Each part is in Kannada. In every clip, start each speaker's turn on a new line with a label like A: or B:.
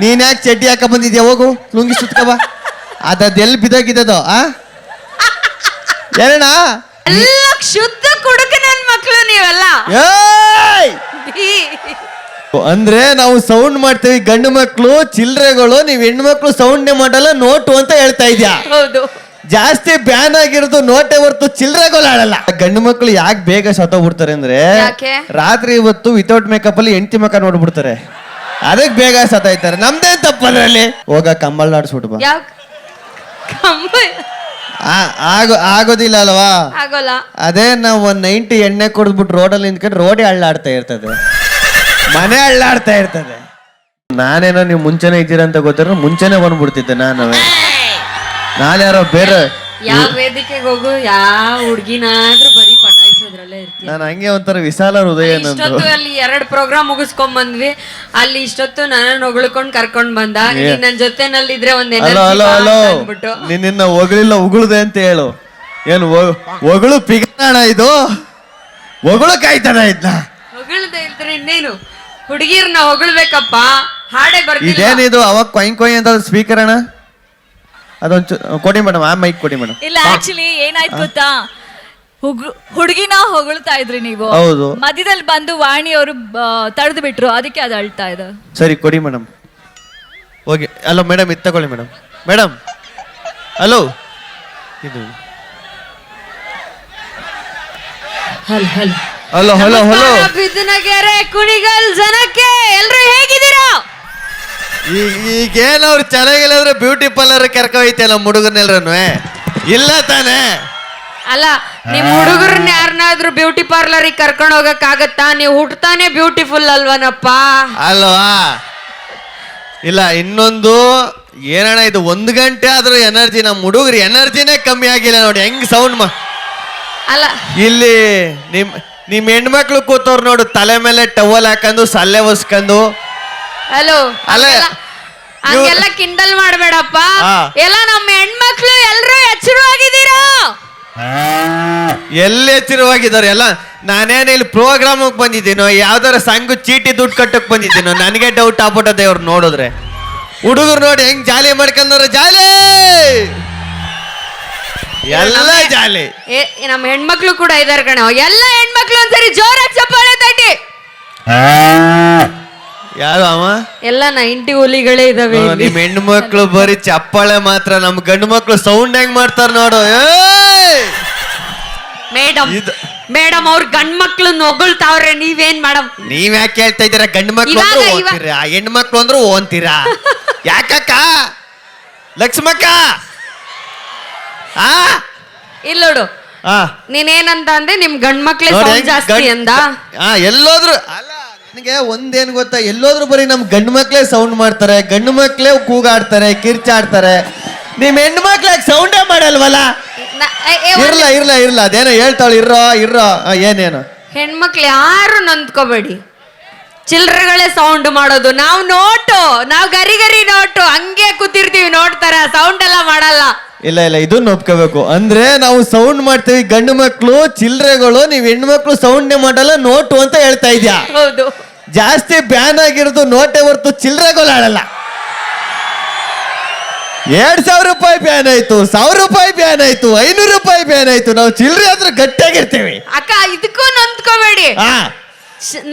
A: ನೀನ್ ಯಾಕೆ ಚಡ್ಡಿ ಹಾಕ ಬಂದಿದ್ಯಾ? ಹೋಗು ಲುಂಗಿ ಸುತ್ಕ ಬಾ. ಅದೆಲ್ಲಿ ಬಿದ್ದೋಗಿದ್ದದು ಆ? ಏನಣ್ಣ
B: ಎಲ್ಲ ಶುದ್ಧ ಕುಡುಕ ನನ್ ಮಕ್ಳು ನೀವೆಲ್ಲ.
A: ಏಯ್! ಅಂದ್ರೆ ನಾವು ಸೌಂಡ್ ಮಾಡ್ತೀವಿ ಗಂಡು ಮಕ್ಳು ಚಿಲ್ಲರೆಗಳು ನೀವ್ ಹೆಣ್ಮಕ್ಳು ಸೌಂಡ್ ಮಾಡಲ್ಲ ನೋಟು ಅಂತ ಹೇಳ್ತಾ ಇದ್ಯಾ?
B: ಹೌದು.
A: ಜಾಸ್ತಿ ಬ್ಯಾನ್ ಆಗಿರೋದು ನೋಟೆ ಹೊರತು ಚಿಲ್ಲರೆಗಳು ಆಡಲ್ಲ. ಗಂಡು ಮಕ್ಳು ಯಾಕೆ ಬೇಗ ಸತ್ತೋಗ್ಬಿಡ್ತಾರೆ ಅಂದ್ರೆ
B: ಯಾಕೆ?
A: ರಾತ್ರಿ ಇವತ್ತು ವಿತೌಟ್ ಮೇಕಪ್ ಅಲ್ಲಿ ಹೆಂಡತಿ ಮಕ್ಕ ನೋಡ್ಬಿಡ್ತಾರೆ. ಅದಕ್ಕೆ ಬೇಗ ಸತಾಯ್ತಾರೆ. ನಮ್ದೇ ತಪ್ಪದ್ರಲ್ಲಿ ಹೋಗ ಕಂಬಲ್ ಆಡ್ಸ್ಬಿಟ್ಟು ಬಾ.
B: ಕಂಬ
A: ಆ- ಆಗೋ ಆಗೋದಿಲ್ಲ ಅಲ್ವಾ?
B: ಆಗೋಲ್ಲ.
A: ಅದೇ ನಾವು ಒಂದ್ ನೈಂಟಿ ಎಣ್ಣೆ ಕುಡಿದ್ಬಿಟ್ಟು ರೋಡಲ್ಲಿ ನಿಂತ್ಕೊಂಡು ರೋಡಿ ಅಳ್ಳಾಡ್ತಾ ಇರ್ತದೆ. ಮನೆ ಅಳ್ಳಾಡ್ತಾ ಇರ್ತದೆ. ನಾನೇನೋ ನೀವು ಮುಂಚೆನೆ ಇದ್ದೀರಾ ಅಂತ ಗೊತ್ತಿರೋ ಮುಂಚೆನೆ ಬಂದ್ಬಿಡ್ತಿದ್ದೆ ನಾನು ನಾನು ಯಾರೋ ಬೇರೆ
B: ಯಾವ ವೇದಿಕೆಗೆ ಹೋಗು? ಯಾವ ಹುಡ್ಗಿನಾದ್ರೂ ಬರೀ
A: ನಾನು ಹಂಗೆ ಒಂಥರ ವಿಶಾಲ ಹೃದಯ ನಂದು.
B: ಇಷ್ಟೊತ್ತು ಅಲ್ಲಿ ಎರಡ್ ಪ್ರೋಗ್ರಾಮ್ ಮುಗಿಸ್ಕೊಂಡ್ ಬಂದ್ವಿ. ಅಲ್ಲಿ ಇಷ್ಟೊತ್ತು ನನ್ನ ಹೊಗಳ್ಕೊಂಡ್ ಕರ್ಕೊಂಡ್ ಬಂದ. ನಿನ್ನ ನನ್ ಜೊತೆನಲ್ಲಿದ್ರೆ ಒಂದ್
A: ಹಲೋ ಹಲೋ ಹಲೋ
B: energy
A: ನಿನ್ನ ಹೊಗಳಿಲ್ಲ ಉಗುಳ್ದೆ ಅಂತ ಹೇಳು. ಏನು ಹೊಗಳು ಪಿಗಣ ಇದು? ಹೊಗಳು ಕಾಯ್ತಾನ ಇದ್ನ?
B: ಹೊಗಳ್ದೆ ಇದ್ರೆ ಇನ್ನೇನು? ಹುಡುಗಿರ್ನ ಹೊಗಳ್ಬೇಕಪ್ಪ. ಹಾಡೆ ಬರ್ತಿಲ್ಲ.
A: ಇದೇನಿದು? ಅವಾಗ ಕೊಯ್ ಕೊಯ್ ಅಂತ ಸ್ಪೀಕರ್ ಅಣ್ಣ? ಅದೊಂಚು ಕೊಡಿ ಮೇಡಮ್ ಆ ಮೈಕ್ ಕೊಡಿ ಮೇಡಮ್
C: ಇಲ್ಲ ಆಕ್ಚುಲಿ ಏನಾಯ್ತು ಗೊತ್ತಾ? ಹುಗ್- ಹುಡುಗಿನ ಹೊಗಳ್ತಾ ಇದ್ರಿ ನೀವು.
A: ಹೌದು.
C: ಮಧ್ಯದಲ್ಲಿ ಬಂದು ವಾಣಿ ಅವರು ತಡೆದು ಬಿಟ್ರು ಅದಕ್ಕೆ ಅದು ಅಳ್ತಾ ಇದೆ.
A: ಸರಿ ಕೊಡಿ ಮೇಡಮ್ ಓಕೆ ಅಲೋ ಮೇಡಮ್ ಇದು ತಗೊಳ್ಳಿ ಮೇಡಮ್ ಮೇಡಮ್ ಹಲೋ ಇದು.
B: ಹಲ್ ಹಲ್.
A: Hello hello hello.
B: Biddanagere Kunigal ಜನಕ್ಕೆ ಎಲ್ರು ಹೇಗಿದ್ದೀರಾ?
A: ಈಗ ಈಗೇನು ಅವ್ರು ಚೆನ್ನಾಗಿಲ್ಲ ಅಂದ್ರೆ ಬ್ಯೂಟಿ ಪಾರ್ಲರ್ ಕರ್ಕೊ ಹೋಯ್ತಲ್ಲ ಹುಡುಗರ್ನೆಲ್ರನು ಇಲ್ಲ ತಾನೇ?
B: ಅಲ್ಲ ನಿಮ್ ಹುಡುಗರನ್ನ ಯಾರನ್ನಾದ್ರೂ ಬ್ಯೂಟಿ ಪಾರ್ಲರ್ ಕರ್ಕೊಂಡು ಹೋಗಕ್ ಆಗತ್ತಾ ನೀವು ಹುಟ್ಟತಾನೆ ಬ್ಯೂಟಿಫುಲ್ ಅಲ್ವನಪ್ಪ?
A: ಅಲ್ವಾ? ಇಲ್ಲ ಇನ್ನೊಂದು ಏನಣ್ಣ ಇದು ಒಂದು ಗಂಟೆ ಆದ್ರೂ ಎನರ್ಜಿ ನಮ್ಮ ಹುಡುಗರು ಎನರ್ಜಿನೇ ಕಮ್ಮಿ ಆಗಿಲ್ಲ ನೋಡಿ ಹೆಂಗ್ ಸೌಂಡ್ ಮಾ
B: ಅಲ್ಲ.
A: ಇಲ್ಲಿ ನಿಮ್ ನಿಮ್ ಹೆಣ್ಮಕ್ಳು ಕೂತವ್ರು ನೋಡು ತಲೆ ಮೇಲೆ ಟವಲ್ ಹಾಕೊಂಡು ಸಲ್ಲೆ ಒಸ್ಕೊಂಡು
B: ಹಲೋ
A: ಅಲ್ಲೇ
B: ಹಂಗೆಲ್ಲ ಕಿಂಡಲ್ ಮಾಡ್ಬೇಡಪ್ಪ.
A: ಹಾ.
B: ಎಲ್ಲ ನಮ್ಮ ಹೆಣ್ಮಕ್ಳು ಎಲ್ರು ಎಚ್ಚರವಾಗಿದ್ದೀರಾ?
A: ಎಲ್ಲಿ ಎಚ್ಚರವಾಗಿದ್ದಾರೆ? ಎಲ್ಲ ನಾನೇನು ಇಲ್ಲಿ ಪ್ರೋಗ್ರಾಮ್ ಬಂದಿದ್ದೀನೋ ಯಾವ್ದಾರ ಸಂಘ ಚೀಟಿ ದುಡ್ಡು ಕಟ್ಟಕ್ ಬಂದಿದ್ದೀನೋ ನನಗೆ ಡೌಟ್ ಆಗ್ಬಿಟ್ಟದೆ ಅವ್ರು ನೋಡಿದ್ರೆ. ಹುಡುಗರು ನೋಡಿ ಹೆಂಗ್ ಜಾಲಿ ಮಾಡ್ಕೊಂಡವ್ರ ಜಾಲಿ! ಎಲ್ಲ ಜಾಲಿ.
B: ಏ ನಮ್ಮ ಹೆಣ್ಮಕ್ಳು ಕೂಡ ಇದಾರೆ ಕಣ. ಎಲ್ಲ ಹೆಣ್ಮಕ್ಳು ಒಂದ್ಸರಿ ಜೋರಾಗಿ ಚಪ್ಪಾಳೆ ತಟ್ಟಿ.
A: ಯಾರು ಅವ?
B: ಎಲ್ಲ ನೈಂಟಿ ಹುಲಿಗಳೇ ಇದಾವೆ
A: ನಿಮ್ಮ ನಿಮ್ ಹೆಣ್ಣು ಮಕ್ಳು ಬರೀ ಚಪ್ಪಾಳೆ ಮಾತ್ರ. ನಮ್ ಗಂಡು ಮಕ್ಳು ಸೌಂಡ್ ಹೆಂಗ್ ಮಾಡ್ತಾರ ನೋಡು!
B: ಮೇಡಮ್
A: ಇದು-
B: ಮೇಡಮ್ ಅವ್ರ ಗಂಡ್ ಮಕ್ಳು ಹೊಗಳ್ತಾವ್ರೆ ನೀವೇನ್ ಮೇಡಮ್?
A: ನೀವ್ ಯಾಕೆ ಹೇಳ್ತಾ ಇದ್ದೀರಾ? ಗಂಡು ಮಕ್ಳು
B: ಇವಾಗ-
A: ಅಂದ್ರೂ
B: ಇವಾಗ-
A: ಓದ್ತೀರಾ? ಹೆಣ್ಣು ಮಕ್ಳು ಅಂದ್ರು ಓದ್ತೀರಾ? ಯಾಕಕ್ಕ? ಲಕ್ಷ್ಮಕ್ಕ? ಆ?
B: ಇಲ್ಲ ನೋಡು.
A: ಆ.
B: ನೀನೇನಂತ ಅಂದ್ರೆ ನಿಮ್ ಗಂಡ್ ಮಕ್ಳೇ
A: ನೋಡಿ
B: ಸೌಂಡ್
A: ಹೆಂಗ್
B: ಜಾಸ್ತಿ
A: ಗಂಡ್-
B: ಅಂದ.
A: ಆ ಎಲ್ಲೋದ್ರು ಅಲ್ಲ ನನಗೆ ಒಂದೇನ್ ಗೊತ್ತಾ? ಎಲ್ಲೋದ್ರು ಬರೀ ನಮ್ ಗಂಡ್ ಮಕ್ಳೇ ಸೌಂಡ್ ಮಾಡ್ತಾರೆ ಗಂಡು ಮಕ್ಳೇ ಕೂಗಾಡ್ತಾರೆ ಕಿರ್ಚಾಡ್ತಾರೆ. ನಿಮ್ ಹೆಣ್ಣು ಮಕ್ಳಾಗ ಸೌಂಡೇ ಮಾಡಲ್ವಲ್ಲ? ಇರ್ಲ ಇರ್ಲ ಇರ್ಲ. ಅದೇನೋ ಹೇಳ್ತಾಳ ಇರ್ರೋ ಇರ್ರೋ. ಏನೇನು?
B: ಹೆಣ್ಮಕ್ಳು ಯಾರು ನೊಂದ್ಕೋಬೇಡಿ. ಚಿಲ್ಲರೆಗಳೇ ಸೌಂಡ್ ಮಾಡೋದು. ನಾವು ನೋಟು ನಾವು ಗರಿ ಗರಿ ನೋಟು. ಹಂಗೆ ಕೂತಿರ್ತೀವಿ ನೋಡ್ತಾರ ಸೌಂಡ್ ಎಲ್ಲ ಮಾಡಲ್ಲ.
A: ಇಲ್ಲ ಇಲ್ಲ ಇದನ್ನ ಒಪ್ಕೋಬೇಕು. ಅಂದ್ರೆ ನಾವು ಸೌಂಡ್ ಮಾಡ್ತೀವಿ ಗಂಡು ಮಕ್ಕಳು ಚಿಲ್ಲರೆಗಳು ನೀವು ಹೆಣ್ಣು ಸೌಂಡ್ ಸೌಂಡೇ ಮಾಡಲ್ಲ ನೋಟು ಅಂತ ಹೇಳ್ತಾ ಇದ್ಯಾ?
B: ಹೌದು.
A: ಜಾಸ್ತಿ ಬ್ಯಾನ್ ಆಗಿರೋದು ನೋಟೆ ಹೊರ್ತು ಚಿಲ್ಲರೆಗಳು ಆಡಲ್ಲ ಎರಡ್ ಸಾವಿರ ರೂಪಾಯಿ ಬ್ಯಾನ್ ಆಯ್ತು ಸಾವಿರ ರೂಪಾಯಿ ಬ್ಯಾನ್ ಆಯ್ತು ಐನೂರು ರೂಪಾಯಿ ಬ್ಯಾನ್ ಆಯ್ತು. ನಾವು ಚಿಲ್ರೆ ಹತ್ರ ಗಟ್ಟಿಯಾಗಿರ್ತೀವಿ.
B: ಅಕ್ಕ ಇದಕ್ಕೂ ನೊಂದ್ಕೋಬೇಡಿ.
A: ಹಾ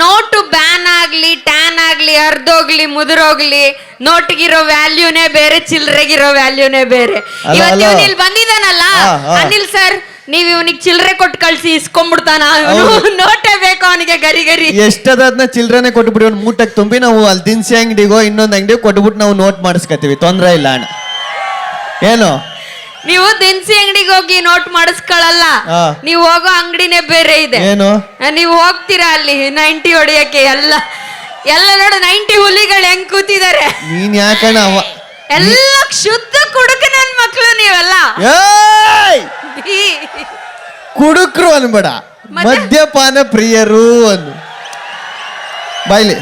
B: ನೋಟು ಬ್ಯಾನ್ ಆಗ್ಲಿ ಟ್ಯಾನ್ ಆಗ್ಲಿ ಅರ್ಧೋಗ್ಲಿ ಮುದುರೋಗ್ಲಿ ನೋಟಿಗಿರೋ ವ್ಯಾಲ್ಯೂನೇ ಬೇರೆ ಚಿಲ್ರೆಗಿರೋ ವ್ಯಾಲ್ಯೂನೇ ಬೇರೆ. ಇವತ್ತು ಇವನ್ ಇಲ್ಲಿ ಬಂದಿದ್ದಾನಲ್ಲ?
A: ಹಾ, ಹಾ.
B: ಅನಿಲ್ ಸರ್ ನೀವ್ ಇವನಿಗೆ ಚಿಲ್ರೆ ಕೊಟ್ಟು ಕಳ್ಸಿ ಇಸ್ಕೊಂಡ್ಬಿಡ್ತಾನ.
A: ಹೌದು.
B: ನೋಟೇ ಬೇಕು ಅವನಿಗೆ ಗರಿ ಗರಿ.
A: ಎಷ್ಟದಾದ್ನ ಚಿಲ್ಡ್ರನೆ ಕೊಟ್ಬಿಡಿ ಒಂದು ಮೂಟಕ್ ತುಂಬಿ ನಾವು ಅಲ್ಲಿ ದಿನಸಿ ಅಂಗಡಿಗೋ ಇನ್ನೊಂದು ಅಂಗಡಿಗೆ ಕೊಟ್ಬಿಟ್ಟು ನಾವು ನೋಟ್ ಮಾಡಿಸ್ಕೊತೀವಿ ತೊಂದ್ರೆ ಇಲ್ಲ ಅಣ್ಣ. ಏನು?
B: ನೀವು ದಿನಸಿ ಅಂಗಡಿಗೆ ಹೋಗಿ ನೋಟ್
A: ಮಾಡಿಸ್ಕೊಳ್ಳಲ್ಲ.
B: ನೀವು ಹೋಗೋ ಅಂಗಡಿನೇ ಬೇರೆ ಇದೆ.
A: ಏನು?
B: ಆ, ನೀವು ಹೋಗ್ತೀರಾ ಅಲ್ಲಿ? ನೈಂಟಿ ಹೊಡಿಯಕ್ಕೆ ಎಲ್ಲ. ಎಲ್ಲ ನೋಡು ನೈಂಟಿ ಹುಲಿಗಳು ಹೆಂಗ್ ಕೂತಿದ್ದಾರೆ.
A: ನೀನ್ ಯಾಕಣ್ಣ ಅವ
B: ಎಲ್ಲ ಶುದ್ಧ ಕುಡುಕ ನನ್ ಮಕ್ಳು ನೀವೆಲ್ಲ.
A: ಏಯ್!
B: ಈ,
A: ಕುಡುಕ್ರು ಅನ್ಬೇಡ? ಮದ್ಯಪಾನ ಪ್ರಿಯರು ಅನ್ನು. ಬಾಯ್ಲಿ.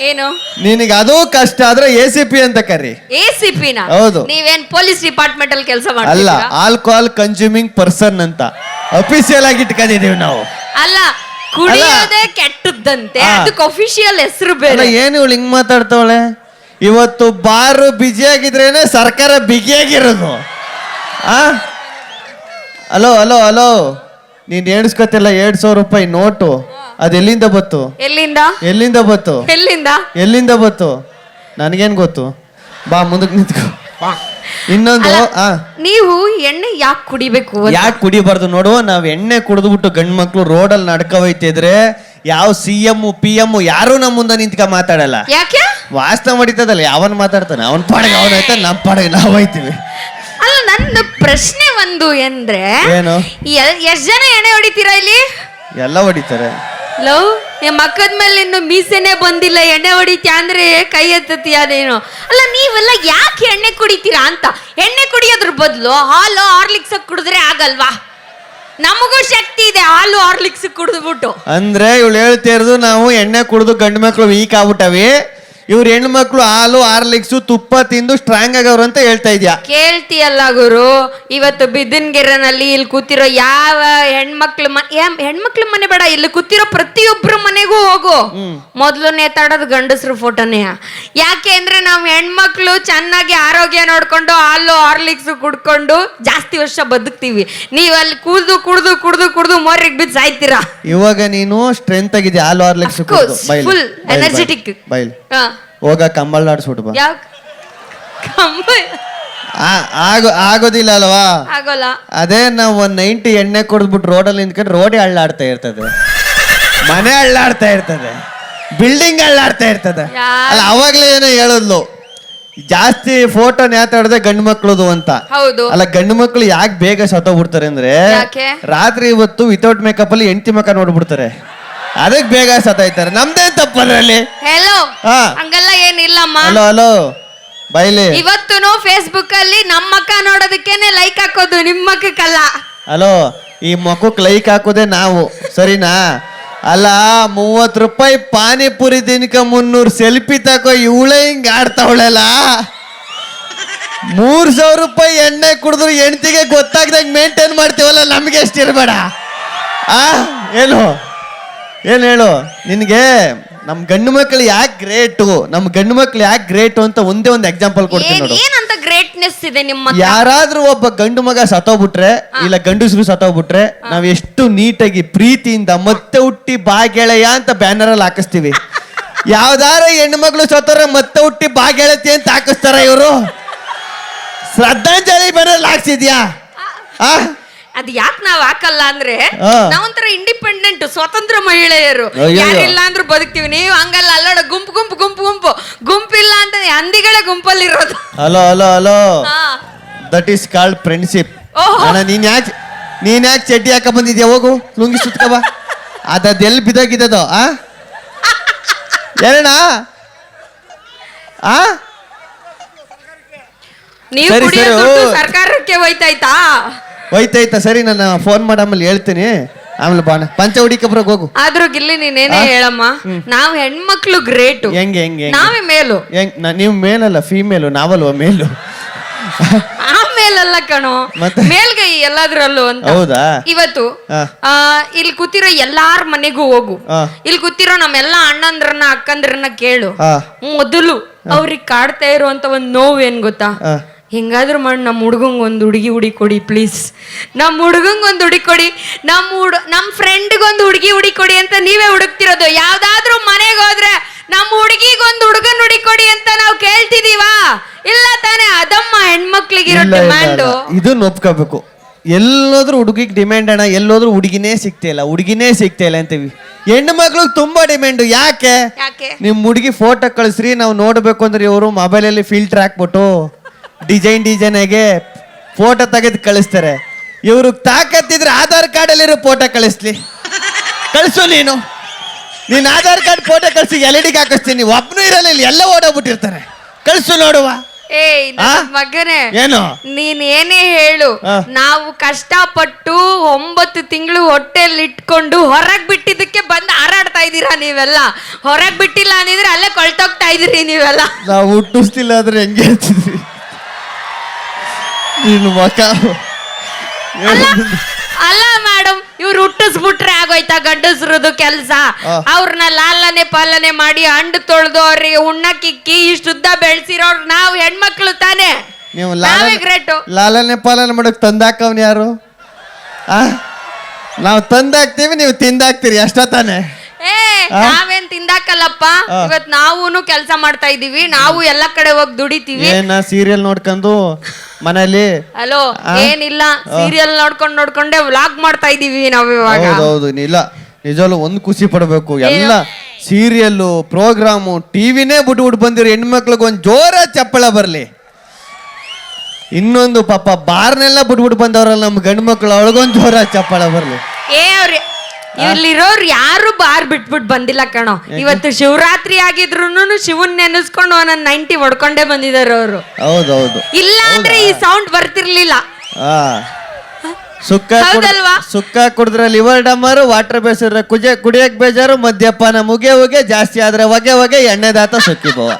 B: ಏನು?
A: ನಿನಗೆ ಅದು ಕಷ್ಟ ಆದ್ರೆ ಎ ಸಿ ಪಿ ಅಂತ ಕರಿ.
B: ಎ ಸಿ ಪಿ
A: ಹೌದು.
B: ನೀವೇನ್ ಪೊಲೀಸ್ ಡಿಪಾರ್ಟ್ಮೆಂಟ್ ಅಲ್ಲಿ ಕೆಲಸ
A: ಅಲ್ಲ
B: ಮಾಡ್ತೀರಾ
A: ಆಲ್ಕೋಹಾಲ್ ಕನ್ಸ್ಯೂಮಿಂಗ್ ಪರ್ಸನ್ ಅಂತ. ಅಫಿಷಿಯಲ್ ಆಗಿ ಇಟ್ಕೊಂಡಿದೀವಿ ನಾವು.
B: ಅಲ್ಲ ಕುಡಿಯೋದೇ ಕೆಟ್ಟದ್ದಂತೆ. ಅದಕ್ಕೆ ಅಫಿಷಿಯಲ್ ಹೆಸರು
A: ಅಲ್ಲ
B: ಬೇರೆ
A: ಏನು ಇವಳು ಹಿಂಗ್ ಮಾತಾಡ್ತಾವಳೆ? ಇವತ್ತು ಬಾರು ಬಿಜಿಯಾಗಿದ್ರೇನೆ ಸರ್ಕಾರ ಬಿಗಿಯಾಗಿರೋದು. ಆ? Hello hello hello. ನೀನ್ ಏಡ್ಸ್ಕೊತಿಲ್ಲ ಎರಡ್ ಸಾವಿರ ರೂಪಾಯಿ ನೋಟು. ಅದು ಎಲ್ಲಿಂದ ಬತ್ತು
B: ಎಲ್ಲಿಂದ?
A: ಎಲ್ಲಿಂದ ಬತ್ತು
B: ಎಲ್ಲಿಂದ?
A: ಎಲ್ಲಿಂದ ಬತ್ತು ನನಗೇನ್ ಗೊತ್ತು? ಬಾ ಮುಂದಕ್ಕೆ ನಿಂತ್ಕೋ. ಇನ್ನೊಂದು ಆ.
B: ನೀವು ಎಣ್ಣೆ ಯಾಕೆ ಕುಡಿಬೇಕು ಅಂತ?
A: ಯಾಕೆ ಕುಡಿಬಾರ್ದು ನೋಡು ನಾವ್ ಎಣ್ಣೆ ಕುಡಿದ್ಬಿಟ್ಟು ಗಂಡ್ ಮಕ್ಳು ರೋಡಲ್ಲಿ ನಡ್ಕ ಹೋಯ್ತಿದ್ರೆ ಯಾವ ಸಿ ಎಂ ಪಿ ಎಂ ಯಾರು ನಮ್ಮ ಮುಂದೆ ನಿಂತ್ಕ ಮಾತಾಡಲ್ಲ.
B: ಯಾಕೆ?
A: ವಾಸ್ತವ ಮಾಡಿತದಲ್ಲ ಯಾವನ್ ಮಾತಾಡ್ತಾನೆ? ಅವನ್ ಪಾಡಿಗೆ ಅವನ ಆಯ್ತಾ ನಮ್ಮ ಪಾಡಗ ನಾವು ಹೋಯ್ತೀವಿ.
B: ಅಲ್ಲ ನನ್ನ ಪ್ರಶ್ನೆ ಒಂದು ಎಂದ್ರೆ
A: ಏನು?
B: ಎಷ್ಟ್ ಜನ ಎಣ್ಣೆ ಹೊಡಿತೀರಾ ಇಲ್ಲಿ?
A: ಎಲ್ಲ ಹೊಡಿತಾರೆ.
B: ಲವ್? ನಿಮ್ಮ ಮಕ್ಕದ ಮೇಲೆ ಇನ್ನು ಮೀಸೆನೆ ಬಂದಿಲ್ಲ, ಎಣ್ಣೆ ಹೊಡಿತೀಯ ಅಂದ್ರೆ ಕೈ ಎತ್ತತಿ ಅದೇನು ಅಲ್ಲ, ನೀವೆಲ್ಲ ಯಾಕೆ ಎಣ್ಣೆ ಕುಡಿತೀರಾ ಅಂತ? ಎಣ್ಣೆ ಕುಡಿಯೋದ್ರ ಬದಲು ಹಾಲು ಹಾರ್ಲಿಕ್ಸ್ ಕುಡಿದ್ರೆ ಆಗಲ್ವಾ? ನಮಗೂ ಶಕ್ತಿ ಇದೆ ಹಾಲು ಹಾರ್ಲಿಕ್ಸ್ ಕುಡಿದ್ಬಿಟ್ಟು.
A: ಅಂದ್ರೆ ಇವಳು ಹೇಳ್ತಿರೋದು ನಾವು ಎಣ್ಣೆ ಕುಡಿದು ಗಂಡು ಮಕ್ಕಳು ವೀಕ್ ಆಗ್ಬಿಟ್ಟವಿ. ಇವ್ರ ಹೆಣ್ಮಕ್ಳು ಹಾಲು ಹಾರ್ಲಿಕ್ಸು ತುಪ್ಪ ತಿಂದು ಸ್ಟ್ರಾಂಗ್ ಆಗವ್ರು ಅಂತ ಹೇಳ್ತಾ ಇದ್ಯಾ?
B: ಕೇಳ್ತೀಯಲ್ಲ ಗುರು ಇವತ್ತು ಬಿದ್ದನ್ಗೆರೆನಲ್ಲಿ ಇಲ್ಲಿ ಕೂತಿರೋ ಯಾವ ಹೆಣ್ಮಕ್ಳು ಹೆಣ್ಮಕ್ಳ ಮನೆ ಬೇಡ ಇಲ್ಲಿ ಕೂತಿರೋ ಪ್ರತಿಯೊಬ್ರು ಮನೆಗೂ ಹೋಗು. ಮೊದ್ಲು ನೇತಾಡೋದು ಗಂಡಸ್ರು ಫೋಟೋನೇ. ಯಾಕೆ ಅಂದ್ರೆ ನಾವು ಹೆಣ್ಮಕ್ಳು ಚೆನ್ನಾಗಿ ಆರೋಗ್ಯ ನೋಡ್ಕೊಂಡು ಹಾಲು ಹಾರ್ಲಿಕ್ಸ್ ಕುಡ್ಕೊಂಡು ಜಾಸ್ತಿ ವರ್ಷ ಬದುಕ್ತೀವಿ. ನೀವು ಅಲ್ಲಿ ಕುಡ್ದು ಕುಡ್ದು ಕುಡ್ದು ಕುಡ್ದು ಮೋರಿಗೆ ಬಿದ್ದು ಸಾಯ್ತೀರಾ?
A: ಇವಾಗ ನೀನು ಸ್ಟ್ರೆಂತ್ ಆಗಿದ್ಯಾ ಹಾಲು ಹಾರ್ಲಿಕ್ಸ್
B: ಫುಲ್ ಎನರ್ಜೆಟಿಕ್.
A: ಬೈಲ್. ಹೋಗ ಕಂಬಳ ಆಡ್ಸ್ಬಿಟ್ಟು ಬಾ.
B: ಯಾವ ಕಂಬ
A: ಆ- ಆಗೋ ಆಗೋದಿಲ್ಲ ಅಲ್ವಾ?
B: ಆಗೋಲ್ಲ.
A: ಅದೇ ನಾವು ಒಂದ್ ನೈಂಟಿ ಎಣ್ಣೆ ಕುಡಿದ್ಬಿಟ್ಟು ರೋಡಲ್ಲಿ ನಿಂತ್ಕೊಂಡು ರೋಡಿ ಅಳ್ಳಾಡ್ತಾ ಇರ್ತದೆ. ಮನೆ ಅಳ್ಳಾಡ್ತಾ ಇರ್ತದೆ. ಬಿಲ್ಡಿಂಗ್ ಅಳ್ಳಾಡ್ತಾ ಇರ್ತದೆ.
B: ಯಾ-
A: ಅಲ್ಲ ಅವಾಗ್ಲೇ ಏನೋ ಹೇಳದ್ಲು. ಜಾಸ್ತಿ ಫೋಟೋ ನೇತಾಡದೆ ಗಂಡು ಮಕ್ಳದು ಅಂತ.
B: ಹೌದು.
A: ಅಲ್ಲ ಗಂಡು ಮಕ್ಳು ಯಾಕೆ ಬೇಗ ಸತ್ತೋಗ್ಬಿಡ್ತಾರೆ ಅಂದ್ರೆ
B: ಯಾಕೆ?
A: ರಾತ್ರಿ ಇವತ್ತು ವಿತೌಟ್ ಮೇಕಪ್ ಅಲ್ಲಿ ಹೆಂಡತಿ ಮಕ್ಕ ನೋಡ್ಬಿಡ್ತಾರೆ. ಅದಕ್ಕೆ ಬೇಗ ಸತಾಯ್ತಾರೆ ನಮ್ದೇ ತಪ್ಪದ್ರಲ್ಲಿ
B: ಹೆಲೋ
A: ಹಾ.
B: ಹಂಗೆಲ್ಲ ಏನಿಲ್ಲಮ್ಮ.
A: ಹಲೋ ಹಲೋ ಬೈಲಿ.
B: ಇವತ್ತು ಫೇಸ್ಬುಕ್ ಅಲ್ಲಿ ನಮ್ಮ ಅಕ್ಕ ನೋಡೋದಕ್ಕೇನೆ ಲೈಕ್ ಹಾಕೋದು ನಿಮ್ಮ ಮಕ್ಕಕ್ಕಲ್ಲ
A: ಹಲೋ ಈ ಮಕ್ಕಕ್ಕೆ ಲೈಕ್ ಹಾಕೋದೇ ನಾವು ಸರಿನಾ? ಅಲ್ಲ ಮೂವತ್ತು ರೂಪಾಯಿ ಪಾನಿಪುರಿ ದಿನಕ ಮುನ್ನೂರು ಸೆಲ್ಫಿ ತಕೋ ಇವಳೆ ಹಿಂಗ್ ಆಡ್ತಾವಳಲ್ಲ ಮೂರ್ ಸಾವಿರ ರೂಪಾಯಿ ಎಣ್ಣೆ ಕುಡಿದ್ರು ಹೆಂಡ್ತಿಗೆ ಗೊತ್ತಾಗ್ದಂಗೆ ಮೇಂಟೈನ್ ಮಾಡ್ತೀವಲ್ಲ ನಮ್ಗೆ ಎಷ್ಟಿರ್ಬೇಡ ಆ? ಏನು? ಏನು ಹೇಳು? ನಿನಗೆ ನಮ್ಮ ಗಂಡು ಮಕ್ಕಳು ಯಾಕೆ ಗ್ರೇಟು ನಮ್ಮ ಗಂಡು ಮಕ್ಕಳು ಯಾಕೆ ಗ್ರೇಟು ಅಂತ ಒಂದೇ ಒಂದು ಎಕ್ಸಾಂಪಲ್ ಕೊಡ್ತೀನಿ
B: ಏನ್
A: ನೋಡು.
B: ಏನಂತ ಗ್ರೇಟ್ನೆಸ್ ಇದೆ ನಿಮ್ಮ ಹತ್ರ?
A: ಯಾರಾದ್ರೂ ಒಬ್ಬ ಗಂಡು ಮಗ ಸತೋಗ್ಬಿಟ್ರೆ ಇಲ್ಲ ಗಂಡಸರು ಸತೋಗ್ಬಿಟ್ರೆ ನಾವ್ ಎಷ್ಟು ನೀಟಾಗಿ ಪ್ರೀತಿಯಿಂದ ಮತ್ತೆ ಹುಟ್ಟಿ ಬಾಗೆಳೆಯ ಅಂತ ಬ್ಯಾನರ್ ಅಲ್ಲಿ ಹಾಕಿಸ್ತೀವಿ. ಯಾವ್ದಾರ ಹೆಣ್ಮಗಳು ಸತ್ತೋರ ಮತ್ತೆ ಹುಟ್ಟಿ ಬಾಗೆಳತಿ ಅಂತ ಹಾಕಿಸ್ತಾರ ಇವರು. ಶ್ರದ್ಧಾಂಜಲಿ ಬ್ಯಾನರ್ ಹಾಕ್ಸಿದ್ಯಾ? ಆ?
B: ಅದ್ ಯಾಕೆ ನಾವ್ ಹಾಕಲ್ಲ ಅಂದ್ರೆ
A: ಹಾ.
B: ನಾವೊಂಥರ ಇಂಡಿಪೆಂಡೆಂಟ್ ಸ್ವತಂತ್ರ ಮಹಿಳೆಯರು.
A: ಅಯ್ಯಯ್ಯೋ.
B: ಯಾರಿಲ್ಲ ಅಂದ್ರೂ ಬದುಕ್ತೀವಿ. ನೀವು ಹಂಗಲ್ಲ ಅಲ್ಲೋಡ ಗುಂಪು ಗುಂಪು ಗುಂಪು ಗುಂಪು. ಗುಂಪಿಲ್ಲ ಅಂತ ಹಂದಿಗಳೇ ಗುಂಪಲ್ಲಿರೋದು.
A: Hello hello hello.
B: ಹಾ.
A: ದಟ್ ಈಸ್ ಕಾಲ್ಡ್ ಫ್ರೆಂಡ್ಶಿಪ್
B: ಓಹೋ.
A: ಅಣ್ಣ ನೀನ್ ಯಾಕೆ ನೀನ್ ಯಾಕೆ ಚಡ್ಡಿ ಹಾಕ ಬಂದಿದ್ಯಾ? ಹೋಗು ಲುಂಗಿ ಸುತ್ಕ ಬಾ. ಅದದ್ ಎಲ್ಲಿ ಬಿದ್ದೋಗಿದ್ದದು ಆ? ಏನಣ್ಣ? ಆ?
B: ನೀವು
A: ಸರಿ,
B: ಕುಡಿಯೋ
A: ಸರಿ,
B: ದುಡ್ಡು
A: ಓ.
B: ಸರ್ಕಾರಕ್ಕೆ ಹೋಯ್ತಾಯ್ತಾ?
A: ಹೋಯ್ತಾಯ್ತಾ? ಸರಿ ನಾನು ಫೋನ್ ಮಾಡ ಆಮೇಲೆ ಹೇಳ್ತೀನಿ. ಆಮೇಲೆ ಬಾಣ ಪಂಚ ಹುಡಿಕಬ್ರಾಗ ಹೋಗು.
B: ಆದ್ರೂ ಗಿಲ್ಲಿ ನೀನೇನೇ? ಹೇಳಮ್ಮ. ನಾವ್ ಹೆಣ್ಮಕ್ಳು ಗ್ರೇಟ್
A: ಹೆಂಗೆ ಹೆಂಗೆ ಹೆಂಗೆ?
B: ನಾವೇ ಮೇಲು.
A: ಹೆಂಗ್ ನಾ- ನೀವು ಮೇಲಲ್ಲ ಫೀಮೇಲು ನಾವಲ್ವಾ ಮೇಲು?
B: ಆಮೇಲಲ್ಲ ಕಣೋ.
A: ಮತ್ತೆ?
B: ಮೇಲ್ಗೈ ಎಲ್ಲಾದ್ರಲ್ಲೂ ಅಂತ.
A: ಹೌದಾ?
B: ಇವತ್ತು
A: ಹಾ.
B: ಆ, ಇಲ್ಲಿ ಕೂತಿರೋ ಎಲ್ಲಾರ ಮನೆಗೂ ಹೋಗು.
A: ಹಾ.
B: ಇಲ್ಲಿ ಕೂತಿರೋ ನಮ್ಮೆಲ್ಲ ಅಣ್ಣಂದ್ರನ್ನ ಅಕ್ಕಂದ್ರನ್ನ ಕೇಳು.
A: ಹಾ
B: ಮೊದಲು ಅವ್ರಿಗೆ ಕಾಡ್ತಾ ಇರುವಂತ ಒಂದ್ ನೋವು ಏನ್ ಗೊತ್ತಾ?
A: ಹಾ.
B: ಹೆಂಗಾದ್ರೂ ಮಾಡಿ ನಮ್ಮ ಹುಡುಗಂಗೆ ಒಂದು ಹುಡುಗಿ ಹುಡಿ ಕೊಡಿ ಪ್ಲೀಸ್ ನಮ್ಮ ಹುಡುಗಂಗೆ ಒಂದು ಹುಡುಗಿ ಕೊಡಿ ನಮ್ಮ ಹುಡು ನಮ್ಮ ಫ್ರೆಂಡ್ಗೆ ಒಂದು ಹುಡುಗಿ ಹುಡಿ ಕೊಡಿ ಅಂತ ನೀವೇ ಹುಡುಕ್ತಿರೋದು. ಯಾವುದಾದ್ರೂ ಮನೆಗೆ ಹೋದ್ರೆ ನಮ್ಮ ಹುಡುಗಿಗೆ ಒಂದು ಹುಡುಗನ್ ಹುಡಿ ಕೊಡಿ ಅಂತ ನಾವು ಕೇಳ್ತಿದೀವಾ? ಇಲ್ಲ ತಾನೇ ಅದಮ್ಮ ಹೆಣ್ಮಕ್ಳಿಗಿರೋ ಡಿಮ್ಯಾಂಡು.
A: ಇದನ್ನ ಒಪ್ಕೋಬೇಕು. ಎಲ್ಲೋದ್ರೂ ಹುಡುಗಿಗೆ ಡಿಮ್ಯಾಂಡ್ ಅಣ್ಣ ಎಲ್ಲೋದ್ರೂ ಹುಡುಗಿನೇ ಸಿಗ್ತಿಲ್ಲ ಹುಡುಗಿನೇ ಸಿಗ್ತಿಲ್ಲ ಅಂತೀವಿ. ಹೆಣ್ಣು ಮಕ್ಳಿಗೆ ತುಂಬಾ ಡಿಮ್ಯಾಂಡ್ ಯಾಕೆ?
B: ಯಾಕೆ?
A: ನಿಮ್ಮ ಹುಡುಗಿ ಫೋಟೋ ಕಳಿಸ್ರಿ ನಾವು ನೋಡ್ಬೇಕು ಅಂದ್ರೆ ಇವರು ಮೊಬೈಲಲ್ಲಿ ಫಿಲ್ಟರ್ ಹಾಕ್ಬಿಟ್ಟು. ಡಿಸೈನ್ ಡಿಸೈನ್ ಆಗಿ ಫೋಟೋ ತೆಗೆದು ಕಳಿಸ್ತಾರೆ. ಇವ್ರು ತಾಕತ್ತಿದ್ರೆ ಆಧಾರ್ ಕಾರ್ಡಲ್ಲಿರೋ ಫೋಟೋ ಕಳಿಸ್ಲಿ. ಕಳಿಸು ನೀನು. ನೀನ್ ಆಧಾರ್ ಕಾರ್ಡ್ ಫೋಟೋ ಕಳಿಸಿ ಎಲ್ ಡಿಗೆ ಹಾಕಿಸ್ತೀನಿ. ಒಬ್ನು ಇರಲ್ಲ ಇಲ್ಲಿ ಎಲ್ಲ ಓಡೋಗ್ಬಿಟ್ಟಿರ್ತಾರೆ. ಕಳಿಸು ನೋಡುವ.
B: ಏಯ್? ನನ್ ಮಗನೇ
A: ಏನು?
B: ನೀನ್ ಏನೇ ಹೇಳು ನಾವು ಕಷ್ಟಪಟ್ಟು ಒಂಬತ್ತು ತಿಂಗಳು ಹೊಟ್ಟೆಯಲ್ಲಿ ಇಟ್ಕೊಂಡು ಹೊರಗ್ ಬಿಟ್ಟಿದ್ದಕ್ಕೆ ಬಂದು ಹಾರಾಡ್ತಾ ಇದ್ದೀರಾ ನೀವೆಲ್ಲ? ಹೊರಗ್ ಬಿಟ್ಟಿಲ್ಲ ಅಂದಿದ್ರೆ ಅಲ್ಲೇ ಕೊಳ್ತೋಗ್ತಾ ಇದೀರಿ ನೀವೆಲ್ಲ?
A: ನಾವು ಹುಟ್ಟಿಸ್ತಿಲ್ಲ ಆದ್ರೆ ಹೆಂಗೆ ಹೇಳ್ತಿದ್ವಿ ನೀನು ಮಕ.
B: ಅಲ್ಲ ಮೇಡಮ್ ಇವ್ರು ಹುಟ್ಟಿಸ್ಬಿಟ್ರೆ ಆಗೋಯ್ತಾ ಗಂಡಸ್ರದು ಕೆಲ್ಸ. ಅವ್ರನ್ನ ಲಾಲನೆ ಪಾಲನೆ ಮಾಡಿ ಹಂಡ್ ತೊಳೆದು ಅವ್ರಿಗೆ ಉಣ್ಣಕ್ಕಿಕ್ಕಿ ಇಷ್ಟುದ್ದ ಬೆಳೆಸಿರೋರು ನಾವು ಹೆಣ್ಮಕ್ಳು ತಾನೇ.
A: ನೀವು
B: ನಾವೇ
A: ಲಾಲನೆ
B: ಗ್ರೇಟು.
A: ಲಾಲನೆ ಪಾಲನೆ ಮಾಡಕ್ ತಂದಾಕವ್ನ ಯಾರು? ಆ? ನಾವು ತಂದಾಕ್ತೀವಿ ನೀವು ತಿಂದಾಕ್ತೀರಿ ಅಷ್ಟ ತಾನೆ.
B: ಏ ನಾವೇನ್ ತಿಂದಾಕಲ್ಲಪ್ಪ? ಇವತ್ ನಾವೂನು ಕೆಲ್ಸ ಮಾಡ್ತಾ ಇದೀವಿ ನಾವು ಎಲ್ಲಾ ಕಡೆ ಹೋಗಿ ದುಡಿತೀವಿ.
A: ಏನ ಸೀರಿಯಲ್ ನೋಡ್ಕೊಂಡು ಮನೇಲಿ?
B: ಹಲೋ ಏನಿಲ್ಲ ಸೀರಿಯಲ್ ನೋಡ್ಕೊಂಡ್ ನೋಡ್ಕೊಂಡೆ ವ್ಲಾಗ್ ಮಾಡ್ತಾ ಇದೀವಿ ನಾವ್ ಇವಾಗ.
A: ಹೌದೌದು ಇಲ್ಲ. ನಿಜವಾಗ್ಲು ಒಂದು ಖುಷಿ ಪಡ್ಬೇಕು. ಎಲ್ಲ ಸೀರಿಯಲ್ಲು ಪ್ರೋಗ್ರಾಮು ಟಿವಿನೇ ಬಿಟ್ಟು ಬಿಟ್ಟು ಬಂದಿರೋ. ಹೆಣ್ಮಕ್ಳಿಗೆ ಒಂದು ಜೋರ ಚಪ್ಪಳ ಬರಲಿ. ಇನ್ನೊಂದು ಪಾಪ ಬಾರ್ನೆಲ್ಲ ಬಿಟ್ಬಿಟ್ಟು ಬಂದವ್ರಲ್ಲ ನಮ್ಮ ಗಂಡು ಮಕ್ಕಳು ಅವಳಗೊಂದು ಜೋರ ಚಪ್ಪಳ ಬರಲಿ.
B: ಏ ಅವ್ರಿ ಇಲ್ಲಿರೋರು ಯಾರು ಬಾರ್ ಬಿಟ್ಬಿಟ್ ಬಂದಿಲ್ಲ ಕಣೋ. ಇವತ್ತು ಶಿವರಾತ್ರಿ ಆಗಿದ್ರು ಶಿವನ್ ನೆನೆಸ್ಕೊಂಡು ಒಂದೊಂದ್ ನೈಂಟಿ ಹೊಡ್ಕೊಂಡೇ ಬಂದಿದಾರೆ ಅವರು.
A: ಹೌದೌದು
B: ಇಲ್ಲ ಅಂದ್ರೆ ಈ ಸೌಂಡ್ ಬರ್ತಿರ್ಲಿಲ್ಲ.
A: ಸುಕ್ಕ
B: ಹೌದಲ್ವಾ?
A: ಸುಕ್ಕ ಕುಡಿದ್ರೆ ಲಿವರ್ ಡಮ್ಮರು ವಾಟರ್ ಬೇಸಿದ್ರೆ ಕುಜೆ ಕುಡಿಯಕ್ ಬೇಜಾರು ಮದ್ಯಪಾನ ಮುಗೆ ಹೊಗೆ ಜಾಸ್ತಿ ಆದ್ರೆ ಹೊಗೆ ಹೊಗೆ ಎಣ್ಣೆದಾತ ಸುಕ್ಕಿ ಬವ.